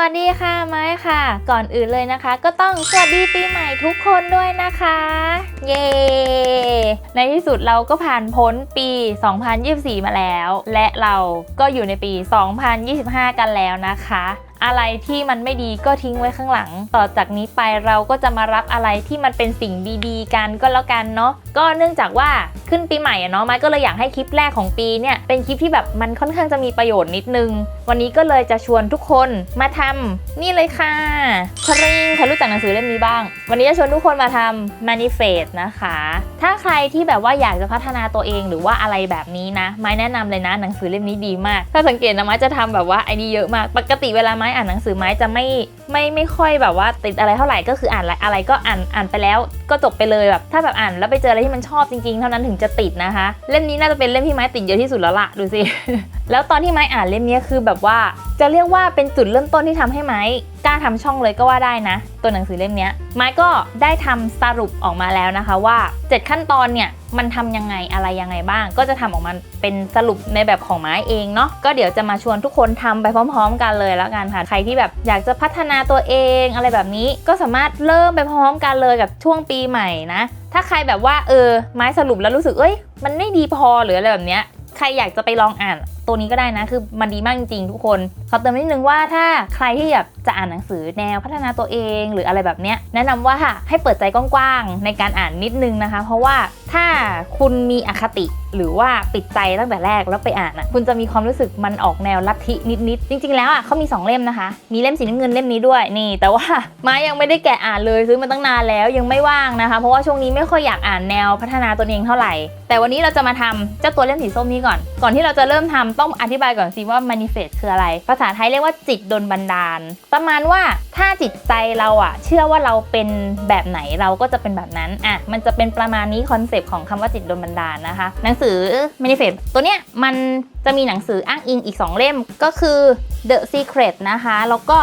วัสดีค่ะไม้ค่ะ ก่อนอื่นเลยนะคะ ก็ต้องสวัสดีปีใหม่ทุกคนด้วยนะคะ เย้ในที่สุดเราก็ผ่านพ้นปี 2024 มาแล้ว และเราก็อยู่ในปี 2025 กันแล้วนะคะอะไรที่มันไม่ดีก็ทิ้งไว้ข้างหลัง ต่อจากนี้ไปเราก็จะมารับอะไรที่มันเป็นสิ่งดีๆ กันก็แล้วกันเนาะ ก็เนื่องจากว่าขึ้นปีใหม่อะเนาะไม้ก็เลยอยากให้คลิปแรกของปีเนี่ยเป็นคลิปที่แบบมันค่อนข้างจะมีประโยชน์นิดนึง วันนี้ก็เลยจะชวนทุกคนมาทำนี่เลยค่ะชริงใครรู้จักหนังสือเล่มนี้บ้าง วันนี้จะชวนทุกคนมาทำ manifest นะคะ ถ้าใครที่แบบว่าอยากจะพัฒนาตัวเองหรือว่าอะไรแบบนี้นะ ไม้แนะนำเลยนะหนังสือเล่มนี้ดีมาก ถ้าสังเกตนะไม้จะทำแบบว่าไอ้นี่เยอะมาก ปกติเวลาไม้อ่านหนังสือไม้จะไม่ไม่ไม่ค่อยแบบว่าติดอะไรเท่าไหร่ก็คืออ่านอะไรอะไรก็อ่านอ่านไปแล้วก็จบไปเลยแบบถ้าแบบอ่านแล้วไปเจออะไรที่มันชอบจริงๆ เท่านั้นถึงจะติดนะคะ เล่มนี้น่าจะเป็นเล่มที่ไม้ติดเยอะที่สุดแล้วละดูสิ แล้วตอนที่ไม้อ่านเล่มนี้คือแบบว่าจะเรียกว่าเป็นจุดเริ่มต้นที่ทำให้ไม้กล้าทำช่องเลยก็ว่าได้นะ ตัวหนังสือเล่มนี้ไม้ก็ได้ทำสรุปออกมาแล้วนะคะว่า 7 ขั้นตอนเนี่ยมันทำยังไงอะไรยังไงบ้าง ก็จะทำออกมาเป็นสรุปในแบบของไม้เองเนาะก็เดี๋ยวจะมาชวนทุกคนทำไปพร้อม ๆ กันเลยแล้วกันค่ะใครที่แบบอยากจะพัฒนาตัวเองอะไรแบบนี้ก็สามารถเริ่มไปพร้อมกันเลยกับช่วงปีใหม่นะ ถ้าใครแบบว่าเออไม้สรุปแล้วรู้สึกเอ้ยมันไม่ดีพอหรืออะไรแบบเนี้ยใครอยากจะไปลองอ่าน ตัวนี้ก็ได้นะ คือมันดีมากจริงๆทุกคน ขอเติมนิดนึงว่าถ้าใครที่อยากจะอ่านหนังสือแนวพัฒนาตัวเองหรืออะไรแบบเนี้ยแนะนำว่าให้เปิดใจกว้างๆในการอ่านนิดนึงนะคะ เพราะว่าถ้าคุณมีอคติหรือว่าปิดใจตั้งแต่แรกแล้วไปอ่านอะคุณจะมีความรู้สึกมันออกแนวลัทธินิดๆจริง ๆ แล้วอะเขามีสองเล่มนะคะ มีเล่มสีน้ำเงินเล่มนี้ด้วยนี่ แต่ว่ามายังไม่ได้แกะอ่านเลยซื้อมาตั้งนานแล้วยังไม่ว่างนะคะ เพราะว่าช่วงนี้ไม่ค่อยอยากอ่านแนวพัฒนาตัวเองเท่าไหร่ แต่วันนี้เราจะมาทำเจ้าตัวเล่มสีส้มนี้ก่อน ก่อนที่เราจะเริ่มทำต้องอธิบายก่อนสิว่า manifest คืออะไรภาษาไทยเรียกว่าจิตดนบันดาล ประมาณว่าถ้าจิตใจเราอะเชื่อว่าเราเป็นแบบไหนเราก็จะเป็นแบบนั้นอะมันจะเป็นประมาณนี้คอนเซปต์ของคำว่าจิตดนบันดาลนะคะ หนังสือ manifest ตัวเนี้ยมันจะมีหนังสืออ้างอิงอีก 2 เล่มก็คือ The Secret นะคะ แล้วก็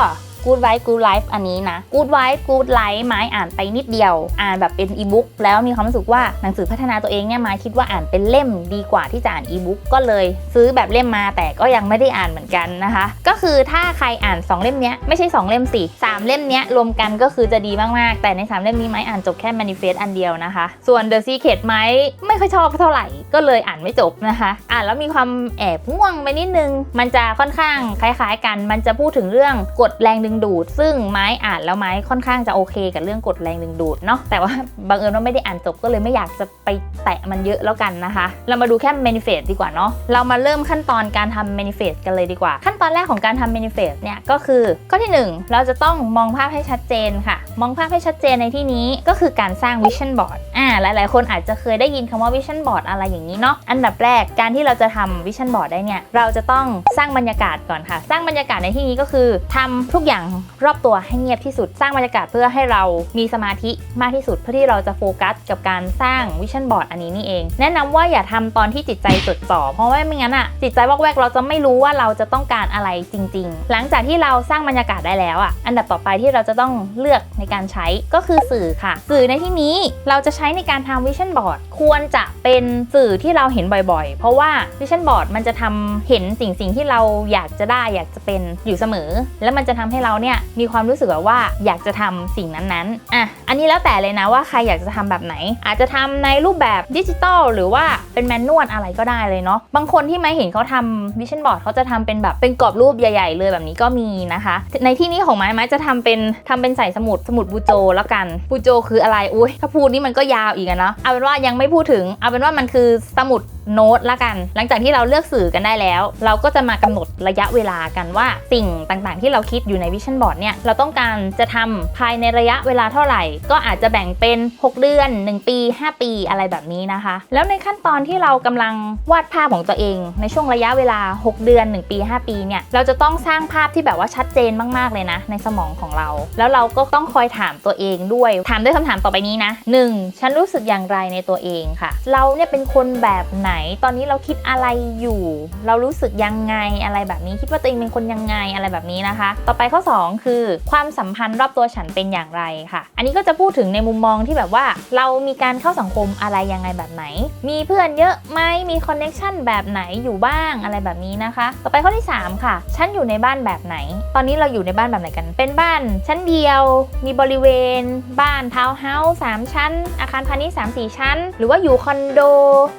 Good Vibe Good Life อันนี้นะ Good Vibe Good Life ไม้อ่านไปนิดเดียว อ่านแบบเป็นอีบุ๊กแล้วมีความรู้สึกว่าหนังสือพัฒนาตัวเองเนี่ยไม้คิดว่าอ่านเป็นเล่มดีกว่าที่จะอ่านอีบุ๊กก็เลย ซื้อแบบเล่มมาแต่ก็ยังไม่ได้อ่านเหมือนกันนะคะ ก็คือถ้าใครอ่าน 2 เล่มเนี้ยไม่ใช่ 2 เล่มสิ3เล่มเนี้ยรวมกันก็คือจะดีมากๆ แต่ใน 3 เล่มนี้ไม้อ่านจบแค่ Manifest อันเดียวนะคะ ส่วน The Secret ไม้ไม่ค่อยชอบเท่าไหร่ก็เลยอ่านไม่จบนะคะอ่านแล้วมีความแอบง่วงไปนิดนึง มันจะค่อนข้างคล้าย ๆ กัน มันจะพูดถึงเรื่องกฎแรงดึงดูด ซึ่งไม้อ่านแล้วไม้ค่อนข้างจะโอเค กับเรื่องกฎแรงดึงดูดเนาะแต่ว่าบังเอิญว่าไม่ได้อ่านจบก็เลยไม่อยากจะไปแตะมันเยอะแล้วกันนะคะ เรามาดูแค่ manifest ดีกว่าเนาะเรามาเริ่มขั้นตอนการทำ manifest กันเลยดีกว่า ขั้นตอนแรกของการทำ manifest เนี่ยก็คือข้อที่ 1 เราจะต้องมองภาพให้ชัดเจนค่ะ มองภาพให้ชัดเจนในที่นี้ก็คือการสร้าง vision board อ่าหลายๆ คนอาจจะเคยได้ยินคำว่า vision board อะไรอย่างนี้เนาะอันดับแรกการที่เราจะทำ vision board ได้เนี่ยเราจะต้องสร้างบรรยากาศก่อนค่ะ สร้างบรรยากาศในที่นี้ก็คือทำทุกอย่างรอบตัวให้เงียบที่สุด สร้างบรรยากาศเพื่อให้เรามีสมาธิมากที่สุด เพื่อที่เราจะโฟกัสกับการสร้าง vision board อันนี้นี่เอง แนะนำว่าอย่าทำตอนที่จิตใจจดจ่อเพราะว่าไม่งั้นอะจิตใจวอกแวกเราจะไม่รู้ว่าเราจะต้องการอะไรจริง ๆ หลังจากที่เราสร้างบรรยากาศได้แล้วอะอันดับต่อไปที่เราจะต้องเลือกในการใช้ก็คือสื่อค่ะ สื่อในที่นี้เราจะใช้ในการทำ vision board ควรจะเป็นสื่อที่เราเห็นบ่อยๆ เพราะว่า vision board มันจะทำเห็นสิ่งสิ่งที่เราอยากจะได้อยากจะเป็นอยู่เสมอ แล้วมันจะทำให้เราเนี่ยมีความรู้สึกแบบว่าอยากจะทำสิ่งนั้นๆอะอันนี้แล้วแต่เลยนะว่าใครอยากจะทำแบบไหน อาจจะทำในรูปแบบดิจิตอลหรือว่าเป็นแมนนวลอะไรก็ได้เลยเนาะบางคนที่ไม่เห็นเขาทำ vision board เขาจะทำเป็นแบบเป็นกรอบรูปใหญ่ๆ เลยแบบนี้ก็มีนะคะ ในที่นี้ของไม้ไม้จะทำเป็นทำเป็นใส่สมุดสมุดบูโจแล้วกันบูโจคืออะไรอุ้ยถ้าพูดนี่มันก็ยาวอีกนะเอาเป็นว่ายังไม่พูดถึงเอาเป็นว่ามันคือสมุด โน้ตละกัน หลังจากที่เราเลือกสื่อกันได้แล้ว เราก็จะมากำหนดระยะเวลากันว่าสิ่งต่างๆ ที่เราคิดอยู่ในวิชั่นบอร์ดเนี่ยเราต้องการจะทำภายในระยะเวลาเท่าไหร่ ก็อาจจะแบ่งเป็น 6 เดือน 1 ปี 5 ปีอะไรแบบนี้นะคะ แล้วในขั้นตอนที่เรากำลังวาดภาพของตัวเอง ในช่วงระยะเวลา 6 เดือน 1 ปี 5 ปีเนี่ยเราจะต้องสร้างภาพที่แบบว่าชัดเจนมากๆเลยนะ ในสมองของเรา แล้วเราก็ต้องคอยถามตัวเองด้วย ถามด้วยคำถามต่อไปนี้นะ 1. ฉันรู้สึกอย่างไรในตัวเองค่ะ เราเนี่ยเป็นคนแบบไหนตอนนี้เราคิดอะไรอยู่ เรารู้สึกยังไงอะไรแบบนี้ คิดว่าตัวเองเป็นคนยังไงอะไรแบบนี้นะคะ ต่อไปข้อ 2 คือ ความสัมพันธ์รอบตัวฉันเป็นอย่างไรค่ะ อันนี้ก็จะพูดถึงในมุมมองที่แบบว่า เรามีการเข้าสังคมอะไรยังไงแบบไหน มีเพื่อนเยอะไหมมีคอนเน็ชันแบบไหนอยู่บ้างอะไรแบบนี้นะคะ ต่อไปข้อที่ 3 ค่ะ ฉันอยู่ในบ้านแบบไหน ตอนนี้เราอยู่ในบ้านแบบไหนกัน เป็นบ้านชั้นเดียว มีบริเวณ บ้านทาวน์เฮาส์สามชั้น อาคารพาณิชย์สามสี่ชั้น หรือว่าอยู่คอนโด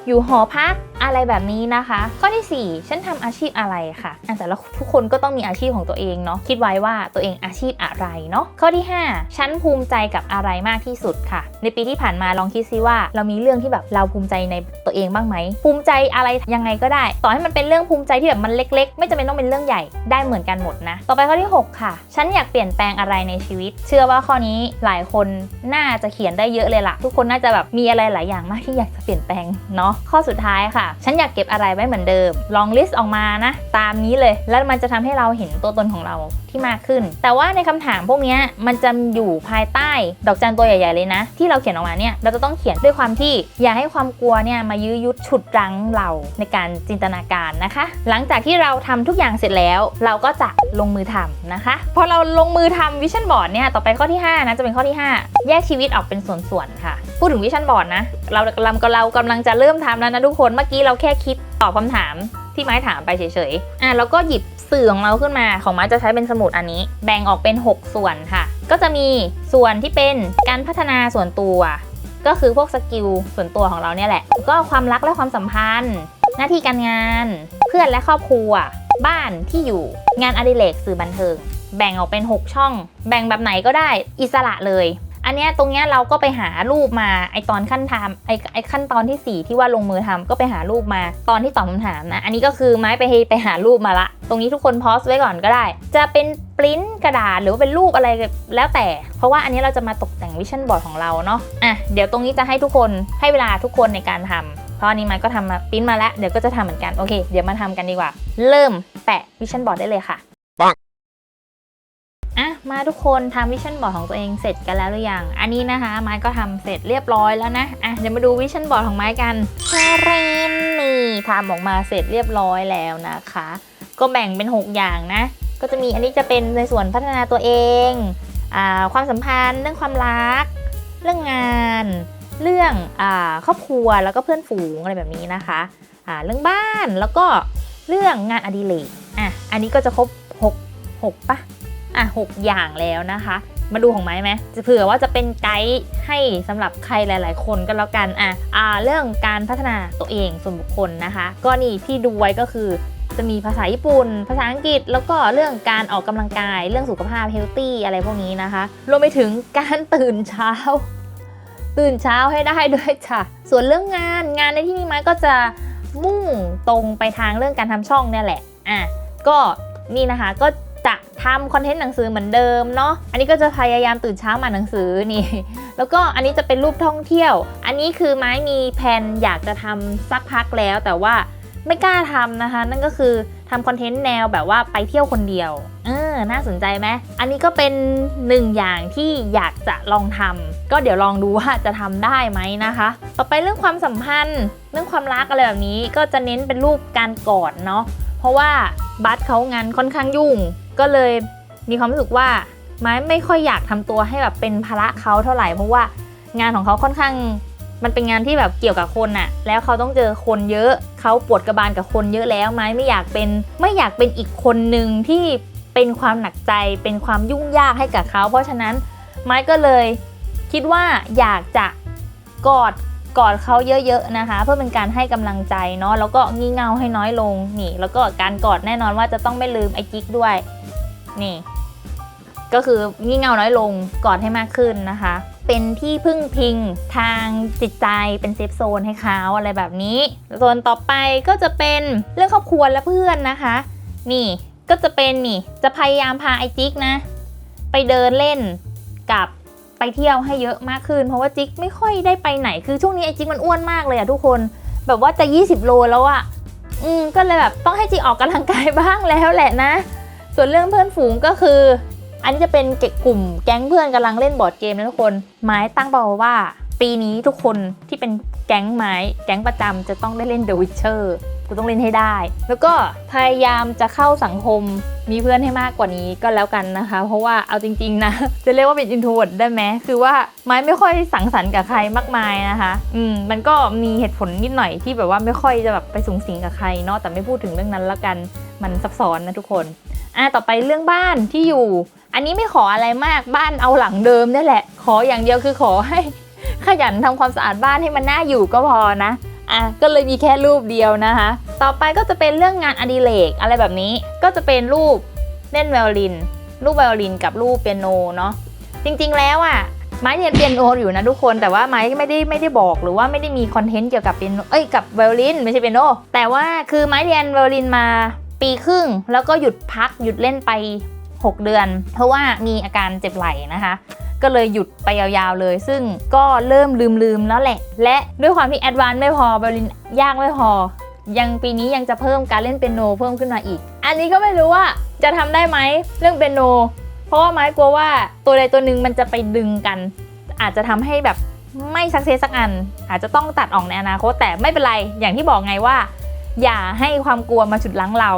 อยู่หอพัก khác อะไรแบบนี้นะคะ ข้อทีสี่4 ฉันทำอาชีพอะไรค่ะอะแต่ละทุกคนก็ต้องมีอาชีพของตัวเองเนาะคิดไว้ว่าตัวเองอาชีพอะไรเนาะข้อที่ 5 ฉันภูมิใจกับอะไรมากที่สุดค่ะ ในปีที่ผ่านมาลองคิดซิว่า เรามีเรื่องที่แบบเราภูมิใจในตัวเองบ้างไหมภูมิใจอะไรยังไงก็ได้ ต่อให้มันเป็นเรื่องภูมิใจที่แบบมันเล็ก ๆ ไม่จำเป็นต้องเป็นเรื่องใหญ่ได้เหมือนกันหมดนะ ต่อไปข้อที่ 6 ค่ะ ฉันอยากเปลี่ยนแปลงอะไรในชีวิต เชื่อว่าข้อนี้หลายคนน่าจะเขียนได้เยอะเลยล่ะ ทุกคนน่าจะแบบมีอะไรหลายอย่างมากที่อยากจะเปลี่ยนแปลงเนาะข้อสุดท้ายค่ะฉันอยากเก็บอะไรไว้เหมือนเดิม ลองลิสต์ออกมานะ ตามนี้เลย แล้วมันจะทำให้เราเห็นตัวตนของเราที่มากขึ้น แต่ว่าในคำถามพวกนี้มันจะอยู่ภายใต้ดอกจันตัวใหญ่ ๆ เลยนะ ที่เราเขียนออกมาเนี่ยเราจะต้องเขียนด้วยความที่อย่าให้ความกลัวเนี่ยมายื้อยุดฉุดรั้งเราในการจินตนาการนะคะ หลังจากที่เราทำทุกอย่างเสร็จแล้ว เราก็จะลงมือทำนะคะพอเราลงมือทำวิชั่นบอร์ดเนี่ยต่อไปข้อที่ 5 นะ จะเป็นข้อที่ 5 แยกชีวิตออกเป็นส่วนๆค่ะ พูดถึงวิชั่นบอร์ดนะ เรากำลังเรากำลังจะเริ่มทำแล้วนะทุกคนเมื่อกี้เราแค่คิดตอบคำถามที่ไม้ถามไปเฉยๆ อะแล้วก็หยิบสื่อของเราขึ้นมา ของไม้จะใช้เป็นสมุดอันนี้ แบ่งออกเป็น 6 ส่วนค่ะ ก็จะมีส่วนที่เป็นการพัฒนาส่วนตัว ก็คือพวกสกิลส่วนตัวของเราเนี่ยแหละ ก็ความรักและความสัมพันธ์ หน้าที่การงาน เพื่อนและครอบครัว บ้านที่อยู่ งานอดิเรกสื่อบันเทิง แบ่งออกเป็น 6 ช่อง แบ่งแบบไหนก็ได้ อิสระเลย อันเนี้ยตรงเนี้ยเราก็ไปหารูปมาไอตอนขั้นทำไอไอขั้นตอนที่ 4 ที่ว่าลงมือทำก็ไปหารูปมาตอนที่ตอบคำถามนะ อันนี้ก็คือไม้ไปไปหารูปมาละ ตรงนี้ทุกคนพอสไว้ก่อนก็ได้ จะเป็นปริ้นกระดาษหรือว่าเป็นรูปอะไรแล้วแต่ เพราะว่าอันนี้เราจะมาตกแต่งวิชั่นบอร์ดของเราเนาะอะเดี๋ยวตรงนี้จะให้ทุกคนให้เวลาทุกคนในการทำเพราะอันนี้มันก็ทำมาปริ้นมาแล้วเดี๋ยวก็จะทำเหมือนกันโอเค เดี๋ยวมาทำกันดีกว่า เริ่มแปะวิชั่นบอร์ดได้เลยค่ะอะ มาทุกคนทำวิชั่นบอร์ดของตัวเองเสร็จกันแล้วหรือยัง อันนี้นะคะไม้ก็ทำเสร็จเรียบร้อยแล้วนะ อะเดี๋ยวมาดูวิชั่นบอร์ดของไม้กันชาเรนนี่ทำออกมาเสร็จเรียบร้อยแล้วนะคะ ก็แบ่งเป็น 6 อย่างนะ ก็จะมีอันนี้จะเป็นในส่วนพัฒนาตัวเองอ่าความสัมพันธ์ เรื่องความรัก เรื่องงาน เรื่องอ่าครอบครัวแล้วก็เพื่อนฝูงอะไรแบบนี้นะคะอ่าเรื่องบ้านแล้วก็เรื่องงานอดิเรกอะอันนี้ก็จะครบ 6 6ปะ อะหกอย่างแล้วนะคะ มาดูของไม้ไหมจะเผื่อว่าจะเป็นไกด์ให้สำหรับใครหลาย ๆ คนก็แล้วกันอะอ่าเรื่องการพัฒนาตัวเองส่วนบุคคลนะคะ ก็นี่ที่ดูไว้ก็คือจะมีภาษาญี่ปุ่น ภาษาอังกฤษ แล้วก็เรื่องการออกกำลังกาย เรื่องสุขภาพเฮลตี้อะไรพวกนี้นะคะ รวมไปถึงการตื่นเช้า ตื่นเช้าให้ได้ด้วยจ้ะ ส่วนเรื่องงานงานในที่นี้ไม้ก็จะมุ่งตรงไปทางเรื่องการทำช่องเนี่ยแหละ อะ ก็นี่นะคะ ก็ ทำคอนเทนต์หนังสือเหมือนเดิมเนาะ อันนี้ก็จะพยายามตื่นเช้ามาหนังสือนี่ แล้วก็อันนี้จะเป็นรูปท่องเที่ยว อันนี้คือไม้มีแผนอยากจะทำสักพักแล้ว แต่ว่าไม่กล้าทำนะคะ นั่นก็คือทำคอนเทนต์แนวแบบว่าไปเที่ยวคนเดียว เออ น่าสนใจไหม อันนี้ก็เป็นหนึ่งอย่างที่อยากจะลองทำ ก็เดี๋ยวลองดูว่าจะทำได้ไหมนะคะ ต่อไปเรื่องความสัมพันธ์ เรื่องความรักอะไรแบบนี้ ก็จะเน้นเป็นรูปการกอดเนาะ เพราะว่าบัสเขางานค่อนข้างยุ่ง ก็เลยมีความรู้สึกว่าไม้ไม่ค่อยอยากทำตัวให้แบบเป็นภาระเขาเท่าไหร่เพราะว่างานของเขาค่อนข้างมันเป็นงานที่แบบเกี่ยวกับคนน่ะ แล้วเขาต้องเจอคนเยอะเขาปวดกระบาลกับคนเยอะแล้วไม้ไม่อยากเป็นไม่อยากเป็นอีกคนหนึ่งที่เป็นความหนักใจ เป็นความยุ่งยากให้กับเขา เพราะฉะนั้นไม้ก็เลยคิดว่าอยากจะกอดกอดเขาเยอะๆนะคะ เพื่อเป็นการให้กำลังใจเนาะแล้วก็งี่เง่าให้น้อยลงนี่ แล้วก็การกอดแน่นอนว่าจะต้องไม่ลืมไอ้กิ๊กด้วย นี่ ก็คืองี่เง่าน้อยลงกอดให้มากขึ้นนะคะ เป็นที่พึ่งพิงทางจิตใจเป็นเซฟโซนให้เขาอะไรแบบนี้ส่วนต่อไปก็จะเป็นเรื่องครอบครัวและเพื่อนนะคะ นี่ก็จะเป็นนี่จะพยายามพาไอจิ๊กนะ ไปเดินเล่นกับไปเที่ยวให้เยอะมากขึ้น เพราะว่าจิ๊กไม่ค่อยได้ไปไหนคือช่วงนี้ไอจิ๊กมันอ้วนมากเลยอะทุกคน แบบว่าจะ 20 โลแล้วอะอืมก็เลยแบบต้องให้จิ๊กออกกำลังกายบ้างแล้วแหละนะ ส่วนเรื่องเพื่อนฝูงก็คือ อันนี้จะเป็นเก็กกลุ่มแก๊งเพื่อนกำลังเล่นบอร์ดเกมนะทุกคนไม้ตั้งเป้าว่า ปีนี้ทุกคนที่เป็นแก๊งไม้ แก๊งประจำจะต้องได้เล่น The Witcher กูต้องเล่นให้ได้ แล้วก็พยายามจะเข้าสังคมมีเพื่อนให้มากกว่านี้ก็แล้วกันนะคะ เพราะว่าเอาจริงๆนะ จะเรียกว่าเป็น introvert ได้ไหมคือว่าไม้ไม่ค่อยสังสรรค์กับใครมากมายนะคะ อืมมันก็มีเหตุผลนิดหน่อยที่แบบว่าไม่ค่อยจะแบบไปสูงสิงกับใครเนาะแต่ไม่พูดถึงเรื่องนั้นละกันมันซับซ้อนนะทุกคนอะต่อไปเรื่องบ้านที่อยู่ อันนี้ไม่ขออะไรมากบ้านเอาหลังเดิมนี่แหละ ขออย่างเดียวคือขอให้ขยันทำความสะอาดบ้านให้มันน่าอยู่ก็พอนะ อะก็เลยมีแค่รูปเดียวนะคะ ต่อไปก็จะเป็นเรื่องงานอดิเรกอะไรแบบนี้ ก็จะเป็นรูปเล่นไวโอลิน รูปไวโอลินกับรูปเปียโนเนาะ จริงๆแล้วอะไม้เรียนเปียโนอยู่นะทุกคน แต่ว่าไม้ไม่ได้ไม่ได้บอกหรือว่าไม่ได้มีคอนเทนต์เกี่ยวกับเปียโน เอ้ยกับไวโอลินไม่ใช่เปียโน แต่ว่าคือไม้เรียนไวโอลินมาปีครึ่ง แล้วก็หยุดพักหยุดเล่นไป 6 เดือน เพราะว่ามีอาการเจ็บไหล่นะคะ ก็เลยหยุดไปยาวๆเลย ซึ่งก็เริ่มลืมๆแล้วแหละ และด้วยความที่แอดวานซ์ไม่พอไวโอลินยากไม่พอ ยังปีนี้ยังจะเพิ่มการเล่นเปียโนเพิ่มขึ้นมาอีก อันนี้ก็ไม่รู้ว่าจะทำได้ไหมเรื่องเปียโน เพราะว่าไม้กลัวว่าตัวใดตัวหนึ่งมันจะไปดึงกัน อาจจะทำให้แบบไม่สักเซสสักอัน อาจจะต้องตัดออกในอนาคตแต่ไม่เป็นไรอย่างที่บอกไงว่า อย่าให้ความกลัวมาฉุดลั้งเรา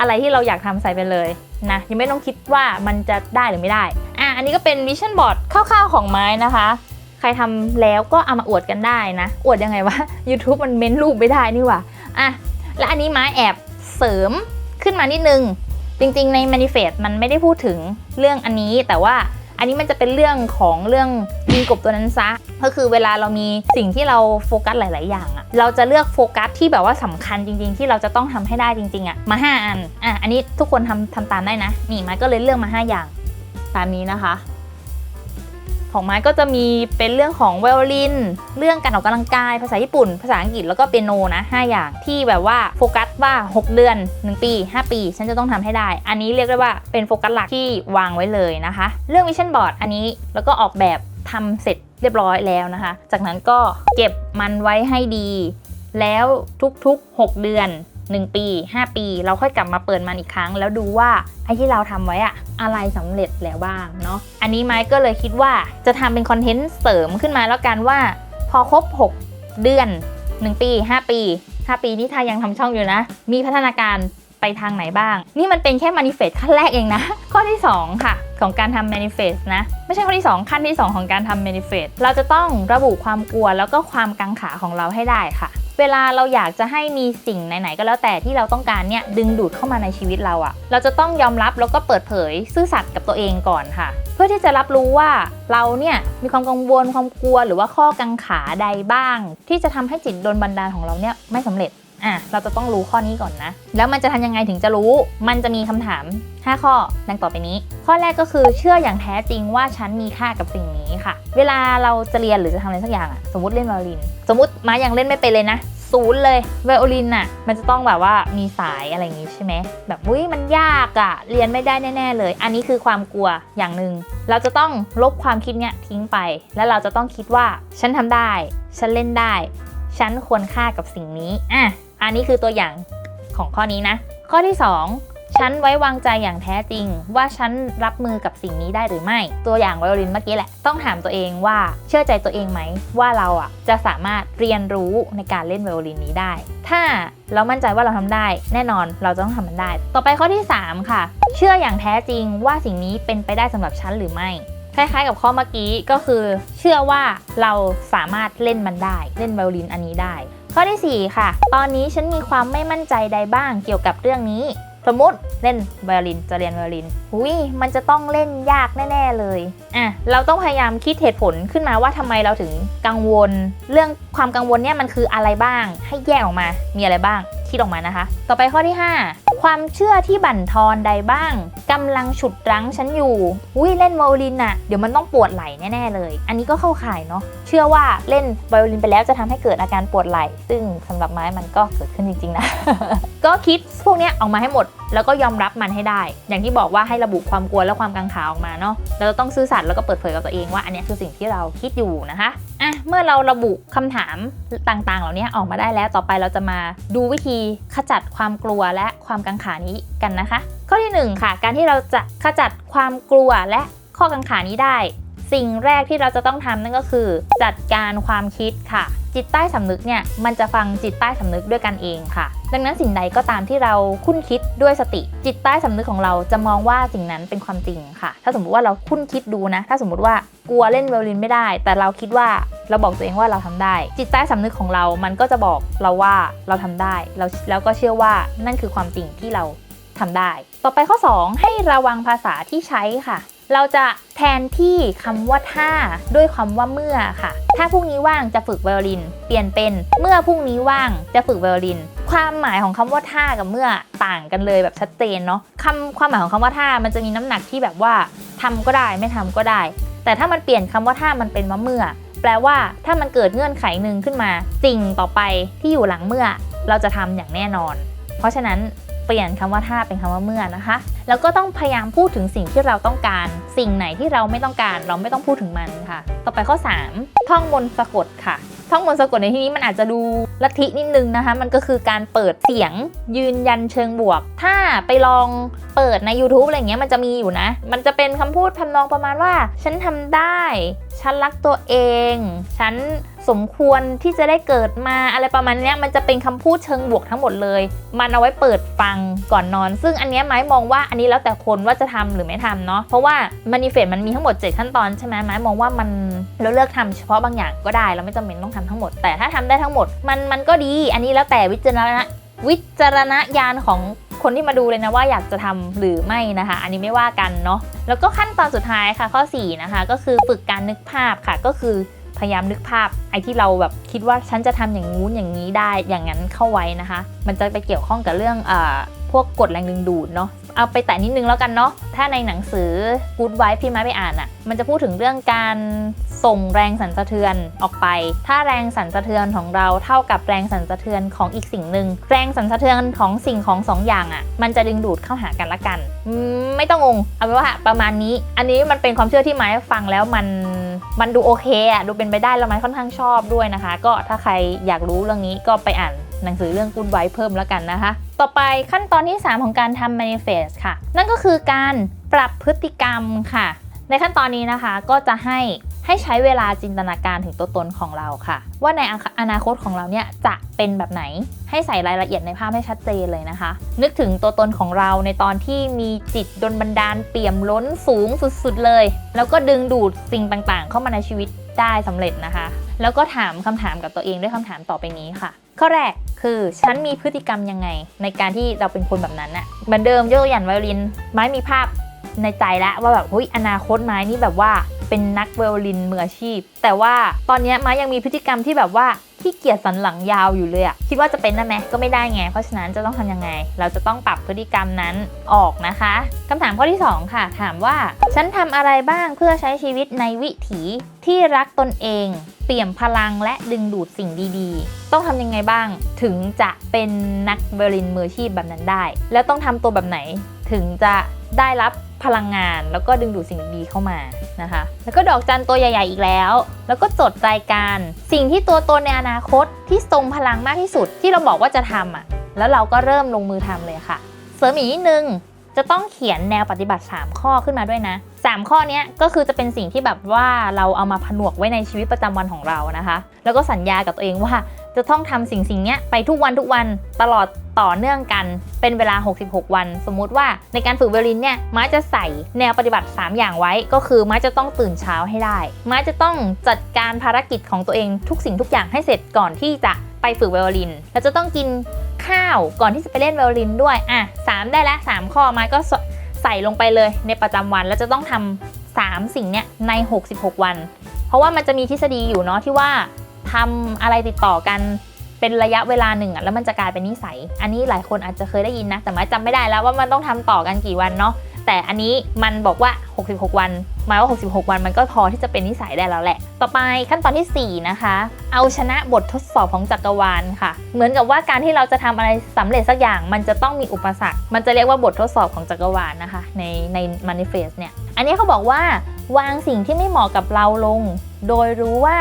อะไรที่เราอยากทำใส่ไปเลยนะยังไม่ต้องคิดว่ามันจะได้หรือไม่ได้ อะอันนี้ก็เป็นวิชั่นบอร์ดคร่าวๆของไม้นะคะ ใครทำแล้วก็เอามาอวดกันได้นะ อวดยังไงวะ YouTube มันเม้นรูปไม่ได้นี่หว่าอะและอันนี้ไม้แอบเสริมขึ้นมานิดนึง จริงๆใน manifest มันไม่ได้พูดถึงเรื่องอันนี้แต่ว่าอันนี้มันจะเป็นเรื่องของเรื่องยิงกบตัวนั้นซะ ก็คือเวลาเรามีสิ่งที่เราโฟกัสหลาย ๆ อย่างอะเราจะเลือกโฟกัสที่แบบว่าสำคัญจริง ๆ ที่เราจะต้องทำให้ได้จริง ๆอะมา 5 อันอะอันนี้ทุกคนทำทำตามได้นะ นี่ไม้ก็เลยเลือกมา 5 อย่าง ตามนี้นะคะ ของไม้ก็จะมีเป็นเรื่องของไวโอลิน เรื่องการออกกำลังกาย ภาษาญี่ปุ่น ภาษาอังกฤษแล้วก็เปียโนนะ 5 อย่างที่แบบว่าโฟกัสว่า 6 เดือน 1 ปี 5 ปี ฉันจะต้องทำให้ได้ อันนี้เรียกได้ว่าเป็นโฟกัสหลักที่วางไว้เลยนะคะ เรื่องวิชั่นบอร์ดอันนี้แล้วก็ออกแบบทำเสร็จเรียบร้อยแล้วนะคะ จากนั้นก็เก็บมันไว้ให้ดี แล้วทุกๆ 6 เดือน 1 ปี 5 ปี เราค่อยกลับมาเปิดมันอีกครั้ง แล้วดูว่าไอ้ที่เราทำไว้อะอะไรสำเร็จแล้วบ้างเนาะอันนี้ไม้ก็เลยคิดว่าจะทำเป็นคอนเทนต์เสริมขึ้นมาแล้วกันว่า พอครบ 6 เดือน 1 ปี 5 ปี 5 ปีนี่ถ้ายังทำช่องอยู่นะ มีพัฒนาการไปทางไหนบ้าง นี่มันเป็นแค่ manifest ขั้นแรกเองนะ ข้อที่ 2 ค่ะ ของการทำ manifest นะ ไม่ใช่ข้อที่ 2 ขั้นที่ 2 ของการทำ manifest เราจะต้องระบุความกลัวแล้วก็ความกังขาของเราให้ได้ค่ะ เวลาเราอยากจะให้มีสิ่งไหนๆก็แล้วแต่ที่เราต้องการเนี่ยดึงดูดเข้ามาในชีวิตเราอะเราจะต้องยอมรับแล้วก็เปิดเผยซื่อสัตย์กับตัวเองก่อนค่ะ เพื่อที่จะรับรู้ว่าเราเนี่ยมีความกังวลความกลัว หรือว่าข้อกังขาใดบ้าง ที่จะทำให้จิตโดนบันดาลของเราเนี่ยไม่สำเร็จ อะเราจะต้องรู้ข้อนี้ก่อนนะ แล้วมันจะทำยังไงถึงจะรู้ มันจะมีคำถาม 5 ข้อดังต่อไปนี้ ข้อแรกก็คือเชื่ออย่างแท้จริงว่าฉันมีค่ากับสิ่งนี้ค่ะ เวลาเราจะเรียนหรือจะทำอะไรสักอย่างอะสมมติเล่นไวโอลิน สมมติมาอยังเล่นไม่เป็นเลยนะศูนย์เลยไวโอลินน่ะมันจะต้องแบบว่ามีสายอะไรอย่างงี้ใช่ไหมแบบอุ้ยมันยากอะเรียนไม่ได้แน่ๆเลย อันนี้คือความกลัวอย่างหนึ่งเราจะต้องลบความคิดเนี้ยทิ้งไป แล้วเราจะต้องคิดว่าฉันทำได้ ฉันเล่นได้ ฉันควรค่ากับสิ่งนี้อะ อันนี้คือตัวอย่างของข้อนี้นะ ข้อที่ 2 ฉันไว้วางใจอย่างแท้จริง ว่าฉันรับมือกับสิ่งนี้ได้หรือไม่ ตัวอย่างไวโอลินเมื่อกี้แหละ ต้องถามตัวเองว่าเชื่อใจตัวเองไหม ว่าเราอะจะสามารถเรียนรู้ในการเล่นไวโอลินนี้ได้ ถ้าเรามั่นใจว่าเราทำได้ แน่นอนเราจะต้องทำมันได้ ต่อไปข้อที่ 3 ค่ะ เชื่ออย่างแท้จริงว่าสิ่งนี้เป็นไปได้สำหรับฉันหรือไม่คล้ายๆกับข้อเมื่อกี้ก็คือ เชื่อว่าเราสามารถเล่นมันได้ เล่นไวโอลินอันนี้ได้ ข้อที่ 4 ค่ะ ตอนนี้ฉันมีความไม่มั่นใจใดบ้างเกี่ยวกับเรื่องนี้ สมมติเล่นไวโอลินจะเรียนไวโอลินหุยมันจะต้องเล่นยากแน่ ๆ เลย อะ เราต้องพยายามคิดเหตุผลขึ้นมาว่าทำไมเราถึงกังวล เรื่องความกังวลเนี่ยมันคืออะไรบ้าง ให้แยกออกมา มีอะไรบ้าง คิดออกมานะคะ ต่อไปข้อที่ 5 ความเชื่อที่บั่นทอนใดบ้างกำลังฉุดรั้งฉันอยู่อุ้ยเล่นไวโอลินน่ะเดี๋ยวมันต้องปวดไหล่แน่ๆเลย อันนี้ก็เข้าข่ายเนาะเชื่อว่าเล่นไวโอลินไปแล้วจะทำให้เกิดอาการปวดไหล่ ซึ่งสำหรับไม้มันก็เกิดขึ้นจริงๆนะ ก็คิดพวกเนี้ยออกมาให้หมด แล้วก็ยอมรับมันให้ได้ อย่างที่บอกว่าให้ระบุความกลัวและความกังขาออกมาเนาะเราต้องซื่อสัตย์แล้วก็เปิดเผยกับตัวเองว่าอันนี้คือสิ่งที่เราคิดอยู่นะคะอะเมื่อเราระบุคำถามต่างๆ เหล่านี้ออกมาได้แล้วต่อไปเราจะมาดูวิธีขจัดความกลัวและความกังขานี้กันนะคะ ข้อที่หนึ่งค่ะ การที่เราจะขจัดความกลัวและข้อกังขานี้ได้ สิ่งแรกที่เราจะต้องทำนั่นก็คือ จัดการความคิดค่ะ จิตใต้สำนึกเนี่ยมันจะฟังจิตใต้สำนึกด้วยกันเองค่ะ ดังนั้นสิ่งใดก็ตามที่เราคุ้นคิดด้วยสติ จิตใต้สำนึกของเราจะมองว่าสิ่งนั้นเป็นความจริงค่ะ ถ้าสมมติว่าเราคุ้นคิดดูนะ ถ้าสมมติว่า กลัวเล่นไวโอลินไม่ได้ แต่เราคิดว่าเราบอกตัวเองว่าเราทำได้ จิตใต้สำนึกของเรา มันก็จะบอกเราว่าเราทำได้ เราแล้วก็เชื่อว่านั่นคือความจริงที่เราทำได้ ต่อไปข้อ 2 ให้ระวังภาษาที่ใช้ค่ะ เราจะแทนที่คำว่าถ้าด้วยคำว่าเมื่อค่ะ ถ้าพรุ่งนี้ว่างจะฝึกไวโอลิน เปลี่ยนเป็นเมื่อพรุ่งนี้ว่างจะฝึกไวโอลินความหมายของคำว่าถ้ากับเมื่อต่างกันเลยแบบชัดเจนเนาะคำความหมายของคำว่าถ้ามันจะมีน้ำหนักที่แบบว่าทำก็ได้ไม่ทำก็ได้ แต่ถ้ามันเปลี่ยนคำว่าถ้ามันเป็นว่าเมื่อ แปลว่าถ้ามันเกิดเงื่อนไขหนึ่งขึ้นมา สิ่งต่อไปที่อยู่หลังเมื่อ เราจะทำอย่างแน่นอน เพราะฉะนั้นเปลี่ยนคำว่าถ้าเป็นคำว่าเมื่อนะคะ แล้วก็ต้องพยายามพูดถึงสิ่งที่เราต้องการ สิ่งไหนที่เราไม่ต้องการ เราไม่ต้องพูดถึงมันค่ะ ต่อไปข้อ 3 ท่องมนต์สะกดค่ะ ท่องมนต์สะกดในที่นี้มันอาจจะดูลัทธินิดนึงนะคะ มันก็คือการเปิดเสียงยืนยันเชิงบวก ถ้าไปลองเปิดใน YouTube อะไรเงี้ยมันจะมีอยู่นะ มันจะเป็นคำพูดทำนองประมาณว่า ฉันทำได้ ฉันรักตัวเอง ฉัน สมควรที่จะได้เกิดมาอะไรประมาณนี้มันจะเป็นคำพูดเชิงบวกทั้งหมดเลย มันเอาไว้เปิดฟังก่อนนอน ซึ่งอันนี้ไม้มองว่าอันนี้แล้วแต่คนว่าจะทำหรือไม่ทำเนาะเพราะว่ามานิเฟตมันมีทั้งหมด 7 ขั้นตอนใช่ไหมไม้มองว่ามันเราเลือกทำเฉพาะบางอย่างก็ได้เราไม่จำเป็นต้องทำทั้งหมด แต่ถ้าทำได้ทั้งหมดมันมันก็ดี อันนี้แล้วแต่วิจารณวิจารณญาณของคนที่มาดูเลยนะว่าอยากจะทำหรือไม่นะคะ อันนี้ไม่ว่ากันเนาะแล้วก็ขั้นตอนสุดท้ายค่ะข้อ 4 นะคะ ก็คือฝึกการนึกภาพค่ะก็คือ พยายามนึกภาพไอ้ที่เราแบบคิดว่าฉันจะทำอย่างงู้นอย่างนี้ได้อย่างนั้นเข้าไว้นะคะ มันจะไปเกี่ยวข้องกับเรื่องอพวกกฎแรงดึงดูดเนาะ เอาไปแตะนิดนึงแล้วกันเนาะ ถ้าในหนังสือ Good Wife พี่ไม้ไปอ่านอะ่ะ มันจะพูดถึงเรื่องการส่งแรงสั่นสะเทือนออกไป ถ้าแรงสั่นสะเทือนของเราเท่ากับแรงสั่นสะเทือนของอีกสิ่งหนึ่ง แรงสั่นสะเทือนของสิ่งของสองอย่างอะ่ะ มันจะดึงดูดเข้าหากันละกันมไม่ต้องงง เอาเป็นว่าประมาณนี้ อันนี้มันเป็นความเชื่อที่ไม้ฟังแล้วมันมันดูโอเคอะ่ะ ดูเป็นไปได้แล้วไม้ค่อนข้างชอบด้วยนะคะ ก็ถ้าใครอยากรู้เรื่องนี้ก็ไปอ่านหนังสือเรื่อง Good Wife เพิ่มแล้วกันนะคะ ต่อไปขั้นตอนที่ 3 ของการทำ manifest ค่ะ นั่นก็คือการปรับพฤติกรรมค่ะ ในขั้นตอนนี้นะคะก็จะให้ให้ใช้เวลาจินตนาการถึงตัวตนของเราค่ะ ว่าในอนาคตของเราเนี่ยจะเป็นแบบไหน ให้ใส่รายละเอียดในภาพให้ชัดเจนเลยนะคะ นึกถึงตัวตนของเราในตอนที่มีจิตดนบันดาลเปี่ยมล้นสูงสุดๆเลย แล้วก็ดึงดูดสิ่งต่างๆ เข้ามาในชีวิตได้สำเร็จนะคะ แล้วก็ถามคำถามกับตัวเองด้วยคำถามต่อไปนี้ค่ะ ข้อแรกคือฉันมีพฤติกรรมยังไง ในการที่เราเป็นคนแบบนั้นอะเหมือนเดิมยกตัวอย่างไวโอลิน ไม้มีภาพในใจแล้วว่าแบบเฮ้ยอนาคตไม้นี่แบบว่าเป็นนักไวโอลินมืออาชีพ แต่ว่าตอนนี้ไม้ยังมีพฤติกรรมที่แบบว่า ที่เกียจสันหลังยาวอยู่เลยอะคิดว่าจะเป็นได้ไหมก็ไม่ได้ไง เพราะฉะนั้นจะต้องทำยังไง เราจะต้องปรับพฤติกรรมนั้นออกนะคะคำถามข้อที่ 2 ค่ะ ถามว่าฉันทำอะไรบ้างเพื่อใช้ชีวิตในวิถีที่รักตนเอง เปี่ยมพลังและดึงดูดสิ่งดีๆ ต้องทำยังไงบ้างถึงจะเป็นนักไวโอลินมืออาชีพแบบนั้นได้ แล้วต้องทำตัวแบบไหนถึงจะ ได้รับพลังงาน แล้วก็ดึงดูดสิ่งดีเข้ามานะคะ แล้วก็ดอกจันตัวใหญ่ ๆ อีกแล้ว แล้วก็จดรายการ สิ่งที่ตัวตนในอนาคตที่ทรงพลังมากที่สุดที่เราบอกว่าจะทำอะ แล้วเราก็เริ่มลงมือทำเลยค่ะ เสริมอีกนิดนึงจะต้องเขียนแนวปฏิบัติ 3 ข้อขึ้นมาด้วยนะ 3 ข้อนี้ก็คือจะเป็นสิ่งที่แบบว่าเราเอามาผนวกไว้ในชีวิตประจำวันของเรานะคะ แล้วก็สัญญากับตัวเองว่า จะต้องทำสิ่งสิ่งนี้ไปทุกวันทุกวันตลอดต่อเนื่องกันเป็นเวลา 66 วัน สมมุติว่าในการฝึกไวโอลินเนี่ยม้าจะใส่แนวปฏิบัติ 3 อย่างไว้ ก็คือม้าจะต้องตื่นเช้าให้ได้ ม้าจะต้องจัดการภารกิจของตัวเองทุกสิ่งทุกอย่างให้เสร็จก่อนที่จะไปฝึกไวโอลินแล้วจะต้องกินข้าวก่อนที่จะไปเล่นไวโอลินด้วยอะสามได้แล้ว3ข้อม้าก็ใส่ลงไปเลยในประจำวันแล้วจะต้องทำ3สิ่งเนี้ยใน 66 วัน เพราะว่ามันจะมีทฤษฎีอยู่เนาะที่ว่า ทำอะไรติดต่อกันเป็นระยะเวลาหนึ่งอะแล้วมันจะกลายเป็นนิสัย อันนี้หลายคนอาจจะเคยได้ยินนะ แต่มาจำไม่ได้แล้วว่ามันต้องทำต่อกันกี่วันเนาะแต่อันนี้มันบอกว่า 66 วันหมายว่า 66 วันมันก็พอที่จะเป็นนิสัยได้แล้วแหละ ต่อไปขั้นตอนทีสี่4 นะคะ เอาชนะบททดสอบของจักรวาลค่ะ เหมือนกับว่าการที่เราจะทำอะไรสำเร็จสักอย่าง มันจะต้องมีอุปสรรค มันจะเรียกว่าบททดสอบของจักรวาลนะคะ ในใน manifest เนี่ย อันนี้เขาบอกว่าวางสิ่งที่ไม่เหมาะกับเราลง โดยรู้ว่า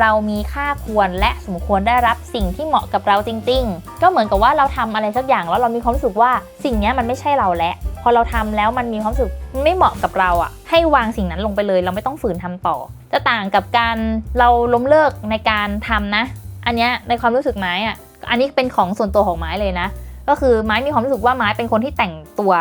เรามีค่าควรและสมควรได้รับสิ่งที่เหมาะกับเราจริง ๆ ก็เหมือนกับว่าเราทำอะไรสักอย่างแล้วเรามีความรู้สึกว่าสิ่งนี้มันไม่ใช่เราแล้วพอเราทำแล้วมันมีความรู้สึกไม่เหมาะกับเราอะ ให้วางสิ่งนั้นลงไปเลย เราไม่ต้องฝืนทำต่อ จะต่างกับการเราล้มเลิกในการทำนะ อันนี้ในความรู้สึกไม้อะอันนี้เป็นของส่วนตัวของไม้เลยนะ ก็คือไม้มีความรู้สึกว่าไม้เป็นคนที่แต่งตัว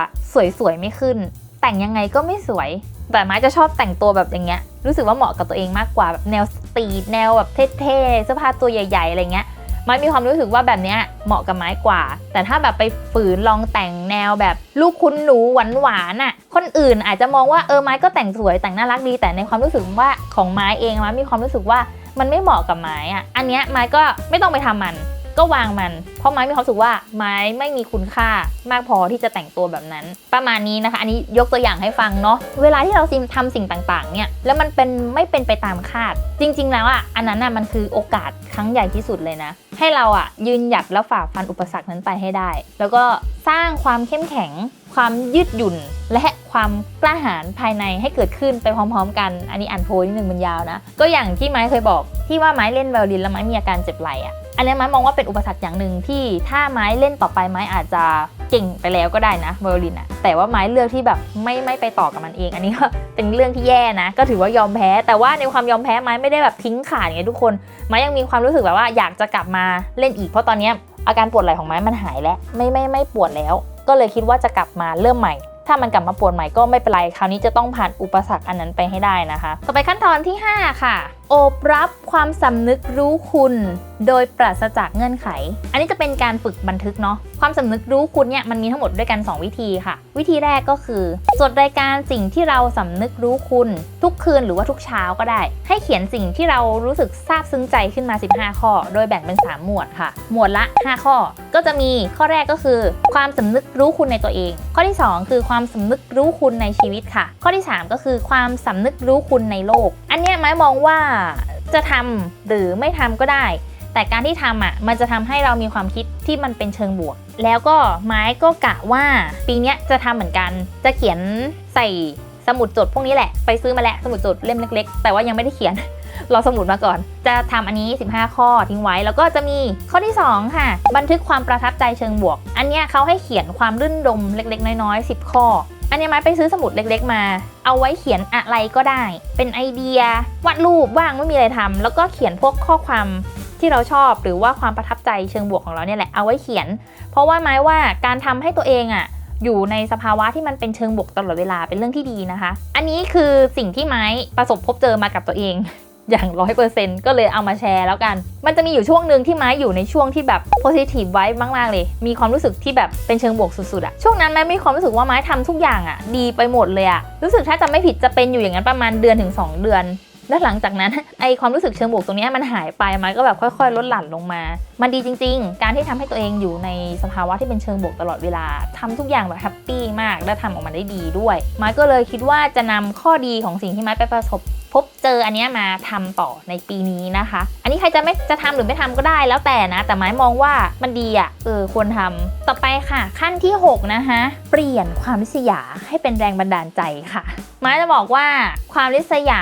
สวยๆไม่ขึ้น แต่งยังไงก็ไม่สวย แต่ไม้จะชอบแต่งตัวแบบอย่างเงี้ย รู้สึกว่าเหมาะกับตัวเองมากกว่าแบบแนวสตรีทแนวแบบเท่ๆเสื้อผ้าตัวใหญ่ๆอะไรเงี้ยไม้มีความรู้สึกว่าแบบเนี้ยเหมาะกับไม้กว่า แต่ถ้าแบบไปฝืนลองแต่งแนวแบบลูกคุณหนูหวานหวานๆอะ คนอื่นอาจจะมองว่าเออไม้ก็แต่งสวยแต่งน่ารักดี แต่ในความรู้สึกว่าของไม้เองไม้มีความรู้สึกว่ามันไม่เหมาะกับไม้อะ อันเนี้ยไม้ก็ไม่ต้องไปทำมัน ก็วางมัน เพราะไม้มีความรู้สึกว่าไม้ไม่มีคุณค่ามากพอที่จะแต่งตัวแบบนั้น ประมาณนี้นะคะ อันนี้ยกตัวอย่างให้ฟังเนาะเวลาที่เราซิมทำสิ่งต่างๆเนี่ยแล้วมันเป็นไม่เป็นไปตามคาด จริง ๆ แล้วอะอันนั้นน่ะมันคือโอกาสครั้งใหญ่ที่สุดเลยนะ ให้เราอะยืนหยัดแล้วฝ่าฟันอุปสรรคนั้นไปให้ได้ แล้วก็สร้างความเข้มแข็ง ความยืดหยุ่นและความกล้าหาญภายในให้เกิดขึ้นไปพร้อมๆ กัน อันนี้อ่านโพยนิดนึงมันยาวนะ ก็อย่างที่ไม้เคยบอกที่ว่าไม้เล่นไวโอลินแล้วไม้มีอาการเจ็บไหล่อะ อันนี้ไม้มองว่าเป็นอุปสรรคอย่างหนึ่งที่ถ้าไม้เล่นต่อไปไม้อาจจะเก่งไปแล้วก็ได้นะไวโอลินอะแต่ว่าไม้เลือกที่แบบไม่ไม่ไปต่อกับมันเอง อันนี้ก็เป็นเรื่องที่แย่นะ ก็ถือว่ายอมแพ้ แต่ว่าในความยอมแพ้ไม้ไม่ได้แบบทิ้งขาดไงทุกคน ไม้ยังมีความรู้สึกแบบว่าอยากจะกลับมาเล่นอีกเพราะตอนนี้อาการปวดไหล่ของไม้มันหายแล้วไม่ไม่ไม่ปวดแล้ว ก็เลยคิดว่าจะกลับมาเริ่มใหม่ ถ้ามันกลับมาปวดใหม่ก็ไม่เป็นไรคราวนี้จะต้องผ่านอุปสรรคอันนั้นไปให้ได้นะคะ ต่อไปขั้นตอนที่ 5 ค่ะโอบรับความสำนึกรู้คุณ โดยปราศจากเงื่อนไข อันนี้จะเป็นการฝึกบันทึกเนาะ ความสำนึกรู้คุณเนี่ยมันมีทั้งหมดด้วยกัน 2 วิธีค่ะ วิธีแรกก็คือ จดรายการสิ่งที่เราสำนึกรู้คุณ ทุกคืนหรือว่าทุกเช้าก็ได้ ให้เขียนสิ่งที่เรารู้สึกซาบซึ้งใจขึ้นมา 15 ข้อ โดยแบ่งเป็น 3 หมวดค่ะ หมวดละ 5 ข้อ ก็จะมีข้อแรกก็คือ ความสำนึกรู้คุณในตัวเอง ข้อที่ 2 คือความสำนึกรู้คุณในชีวิตค่ะ ข้อที่ 3 ก็คือความสำนึกรู้คุณในโลก อันเนี้ยไม้มองว่าจะทำหรือไม่ทำก็ได้ แต่การที่ทำอะมันจะทำให้เรามีความคิดที่มันเป็นเชิงบวก แล้วก็ไม้ก็กะว่าปีนี้จะทำเหมือนกัน จะเขียนใส่สมุดจดพวกนี้แหละไปซื้อมาแล้วสมุดจดเล่มเล็ก ๆ แต่ว่ายังไม่ได้เขียนรอสมุดมาก่อน จะทำอันนี้ 15 ข้อทิ้งไว้ แล้วก็จะมีข้อที่ 2 ค่ะ บันทึกความประทับใจเชิงบวก อันเนี้ยเขาให้เขียนความรื่นรมเล็ก ๆ น้อยๆ 10 ข้อ อันนี้ไม้ไปซื้อสมุดเล็กๆมา เอาไว้เขียนอะไรก็ได้ เป็นไอเดียวาดรูปว่างไม่มีอะไรทำแล้วก็เขียนพวกข้อความที่เราชอบหรือว่าความประทับใจเชิงบวกของเราเนี่ยแหละเอาไว้เขียน เพราะว่าไม้ว่าการทำให้ตัวเองอะอยู่ในสภาวะที่มันเป็นเชิงบวกตลอดเวลาเป็นเรื่องที่ดีนะคะ อันนี้คือสิ่งที่ไม้ประสบพบเจอมากับตัวเอง อย่างร้อยเปอร์เซ็นต์ก็เลยเอามาแชร์แล้วกัน มันจะมีอยู่ช่วงหนึ่งที่ไม้อยู่ในช่วงที่แบบ positive ไว้มากๆเลย มีความรู้สึกที่แบบเป็นเชิงบวกสุดๆอะช่วงนั้นไม้มีความรู้สึกว่าไม้ทำทุกอย่างอะดีไปหมดเลยอะรู้สึกถ้าจะไม่ผิดจะเป็นอยู่อย่างนั้นประมาณเดือนถึง 2 เดือนแล้วหลังจากนั้นไอความรู้สึกเชิงบวกตรงนี้มันหายไปไม้ก็แบบค่อยๆ ลดหลั่นลงมา มันดีจริง ๆ การที่ทำให้ตัวเองอยู่ในสภาวะที่เป็นเชิงบวกตลอดเวลาทำทุกอย่างแบบแฮปปี้มากและทำออกมาได้ดีด้วยไม้ก็เลยคิดว่าจะนำข้อดีของสิ่งที่ไม้ไปประสบ พบเจออันนี้มาทำต่อในปีนี้นะคะ อันนี้ใครจะไม่จะทำหรือไม่ทำก็ได้แล้วแต่นะ แต่ไม้มองว่ามันดีอะ่ะเออควรทำต่อไปค่ะ ขั้นที่ 6 นะคะ เปลี่ยนความริษยาให้เป็นแรงบันดาลใจค่ะไม้จะบอกว่าความริษยา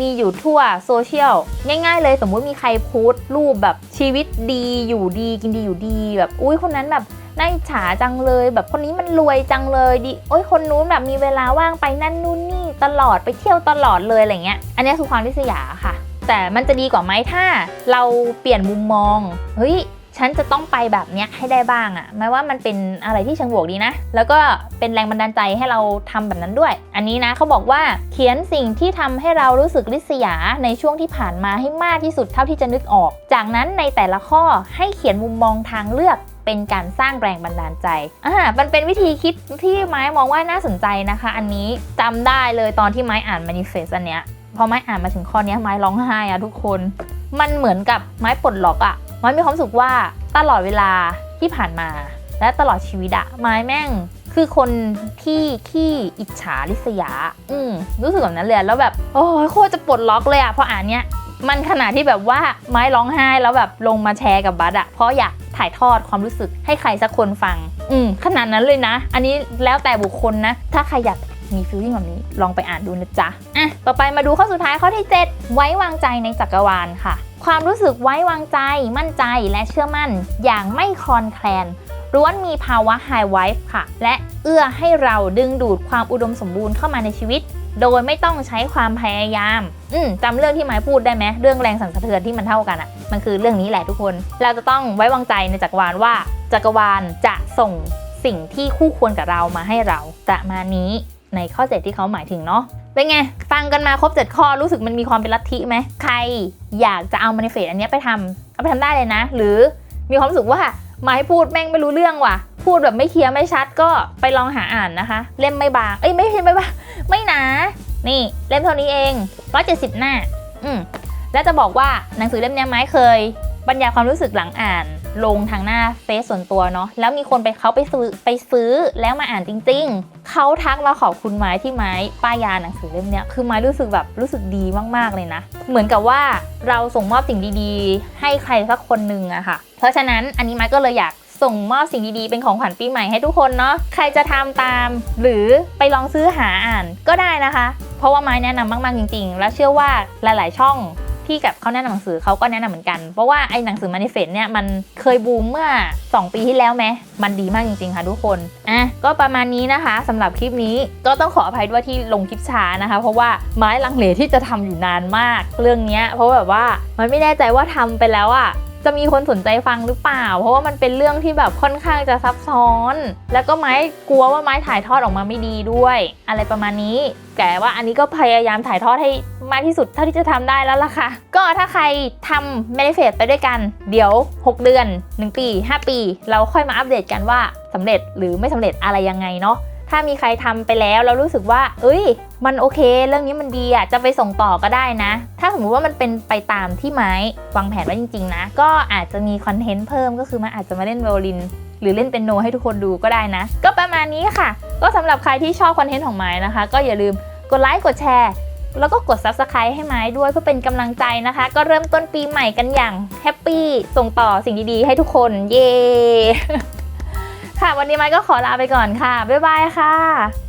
มีอยู่ทั่วโซเชียลง่าย ๆ เลยสมมุติมีใครโพสต์รูปแบบชีวิตดีอยู่ดีกินดีอยู่ดีแบบอุ้ยคนนั้นแบบ น่าอิจฉาจังเลย แบบคนนี้มันรวยจังเลยดิโอ้ยคนนู้นแบบมีเวลาว่างไปนั่นนู่นนี่ตลอดไปเที่ยวตลอดเลยอะไรเงี้ย อันนี้คือความริษยาค่ะ แต่มันจะดีกว่าไหมถ้า เราเปลี่ยนมุมมองเฮ้ยฉันจะต้องไปแบบเนี้ยให้ได้บ้างอะแม้ว่ามันเป็นอะไรที่เชิงบวกดีนะ แล้วก็เป็นแรงบันดาลใจให้เราทำแบบนั้นด้วย อันนี้นะเขาบอกว่าเขียนสิ่งที่ทำให้เรารู้สึกริษยาในช่วงที่ผ่านมาให้มากที่สุดเท่าที่จะนึกออก จากนั้นในแต่ละข้อให้เขียนมุมมองทางเลือก เป็นการสร้างแรงบันดาลใจอ่ามันเป็นวิธีคิดที่ไม้มองว่าน่าสนใจนะคะ อันนี้จำได้เลยตอนที่ไม้อ่าน manifest อันเนี้ยพอไม้อ่านมาถึงข้อเนี้ยไม้ร้องไห้อะทุกคน มันเหมือนกับไม้ปลดล็อกอะไม้มีความสึกว่าตลอดเวลาที่ผ่านมา และตลอดชีวิตอะไม้แม่งคือคนที่ขี้อิจฉาริษยา อืมรู้สึกแบบนั้นเลยแล้วแบบ โอ้ยโคตรจะปลดล็อกเลยอะพออ่านเนี้ย มันขนาดที่แบบว่าไม้ร้องไห้แล้วแบบลงมาแชร์กับบัสอะเพราะอยากถ่ายทอดความรู้สึกให้ใครสักคนฟัง อืมขนาดนั้นเลยนะ อันนี้แล้วแต่บุคคลนะ ถ้าใครอยากมีฟีลลิ่งแบบนี้ ลองไปอ่านดูนะจ๊ะ อะ ต่อไปมาดูข้อสุดท้ายข้อที่ 7 ไว้วางใจในจักรวาลค่ะ ความรู้สึกไว้วางใจ มั่นใจและเชื่อมั่น อย่างไม่คลอนแคลนล้วนมีภาวะ High Vibe ค่ะ และเอื้อให้เราดึงดูดความอุดมสมบูรณ์เข้ามาในชีวิต โดยไม่ต้องใช้ความพยายาม อืมจำเรื่องที่ไม้พูดได้ไหมเรื่องแรงสั่นสะเทือนที่มันเท่ากันอะมันคือเรื่องนี้แหละทุกคน เราจะต้องไว้วางใจในจักรวาลว่า จักรวาลจะส่งสิ่งที่คู่ควรกับเรามาให้เราประมาณนี้ในข้อเจ็ดที่เขาหมายถึงเนาะเป็นไง ฟังกันมาครบ 7 ข้อรู้สึกมันมีความเป็นลัทธิไหมใครอยากจะเอามานิเฟตอันเนี้ยไปทำเอาไปทำได้เลยนะ หรือมีความรู้สึกว่าไม้พูดแม่งไม่รู้เรื่องว่ะ พูดแบบไม่เคลียร์ไม่ชัดก็ไปลองหาอ่านนะคะ เล่มไม่บาง เอ้ยไม่ใช่ไม่บาง ไม่หนา นี่เล่มเท่านี้เอง170หน้า อืมแล้วจะบอกว่าหนังสือเล่มเนี้ยไม้เคย บรรยายความรู้สึกหลังอ่าน ลงทางหน้าเฟซส่วนตัวเนาะแล้วมีคนไปเขาไปซื้อไปซื้อแล้วมาอ่านจริง ๆเขาทักมาขอบคุณไม้ที่ไม้ป้ายยาหนังสือเล่มเนี้ยคือไม้รู้สึกแบบรู้สึกดีมากๆเลยนะ เหมือนกับว่าเราส่งมอบสิ่งดีๆ ให้ใครสักคนหนึ่งอะค่ะ เพราะฉะนั้นอันนี้ไม้ก็เลยอยาก ส่งมอบสิ่งดีๆ เป็นของขวัญปีใหม่ให้ทุกคนเนาะใครจะทำตาม หรือไปลองซื้อหาอ่านก็ได้นะคะ เพราะว่าไม้แนะนำมากๆจริง ๆ แล้วเชื่อว่าหลาย ๆ ช่องที่กับเขาแนะนำหนังสือเขาก็แนะนำเหมือนกัน เพราะว่าไอ้หนังสือมานิเฟสเนี่ยมันเคยบูมเมื่อ 2 ปีที่แล้วไหมมันดีมากจริงๆค่ะทุกคนอะก็ประมาณนี้นะคะสำหรับคลิปนี้ก็ต้องขออภัยด้วยที่ลงคลิปช้านะคะ เพราะว่าไม้ลังเลที่จะทำอยู่นานมากเรื่องนี้เพราะแบบว่ามันไม่แน่ใจว่าทำไปแล้วอะ จะมีคนสนใจฟังหรือเปล่า เพราะว่ามันเป็นเรื่องที่แบบค่อนข้างจะซับซ้อน แล้วก็ไม้กลัวว่าไม้ถ่ายทอดออกมาไม่ดีด้วย อะไรประมาณนี้ แต่ว่าอันนี้ก็พยายามถ่ายทอดให้มากที่สุดเท่าที่จะทำได้แล้วล่ะค่ะ ก็ถ้าใครทำ manifest ไปด้วยกัน เดี๋ยว 6 เดือน 1 ปี 5 ปี เราค่อยมาอัปเดตกันว่าสำเร็จหรือไม่สำเร็จอะไรยังไงเนาะ ถ้ามีใครทำไปแล้วเรารู้สึกว่า เอ้ย มันโอเค เรื่องนี้มันดีอะ จะไปส่งต่อก็ได้นะ ถ้าสมมติว่ามันเป็นไปตามที่ไม้วางแผนไว้จริง ๆ นะ ก็อาจจะมีคอนเทนต์เพิ่มก็คือมันอาจจะมาเล่นไวโอลิน หรือเล่นเป็นโนให้ทุกคนดูก็ได้นะ ก็ประมาณนี้ค่ะ ก็สำหรับใครที่ชอบคอนเทนต์ของไม้นะคะ ก็อย่าลืมกดไลค์กดแชร์แล้วก็กด Subscribe ให้ไม้ด้วยเพื่อเป็นกำลังใจนะคะ ก็เริ่มต้นปีใหม่กันอย่างแฮปปี้ส่งต่อสิ่งดีๆ ให้ทุกคน เย้ ค่ะ วันนี้ไม้ก็ขอลาไปก่อนค่ะ บ๊ายบายค่ะ